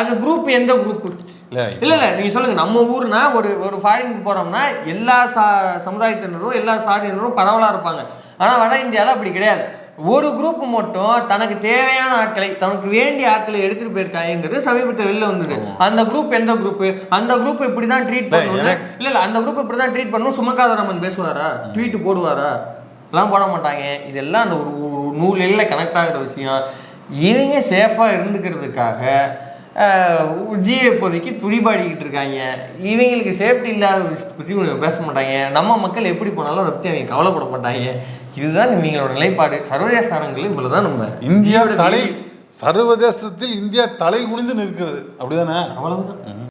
அந்த குரூப் எந்த குரூப் இல்ல, இல்ல இல்ல நீங்க சொல்லுங்க. நம்ம ஊர்னா ஒரு ஒரு ஃபாரின் போறோம்னா எல்லா சா சமுதாயத்தினரும் எல்லா சாதியினரும் பரவலா இருப்பாங்க. ஆனா வட இந்தியால அப்படி கிடையாது. ஒரு குரூப் மட்டும் தனக்கு தேவையான ஆட்களை தனக்கு வேண்டிய ஆட்களை எடுத்துட்டு போயிருக்காங்கிறது சமீபத்தில் வெளில வந்தது. அந்த குரூப் எந்த குரூப் அந்த குரூப் இப்படி தான் ட்ரீட் பண்ணணும் இல்ல இல்ல அந்த குரூப் இப்படி தான் ட்ரீட் பண்ணணும் சுமக்காதரமன் பேசுவாரா? ட்வீட் போடுவாரா? எல்லாம் போட மாட்டாங்க. இதெல்லாம் அந்த ஒரு நூலில் கனெக்ட் ஆகிற விஷயம். இவங்க சேஃபாக இருந்துக்கிறதுக்காக ஜிஏ இப்போதைக்கு துடிபாடிக்கிட்டு இருக்காங்க. இவங்களுக்கு சேஃப்டி இல்லாத விஷயத்தை பற்றி பேச மாட்டாங்க. நம்ம மக்கள் எப்படி போனாலும் அதை பற்றி அவங்க கவலைப்பட மாட்டாங்க. இதுதான் இவங்களோட நிலைப்பாடு. சர்வதேச அரங்கில் இவ்வளோ தான் நம்ம. இந்தியா தலை சர்வதேசத்தில் இந்தியா தலை குனிந்து நிற்கிறது. அப்படிதானே? அவ்வளவுதான்.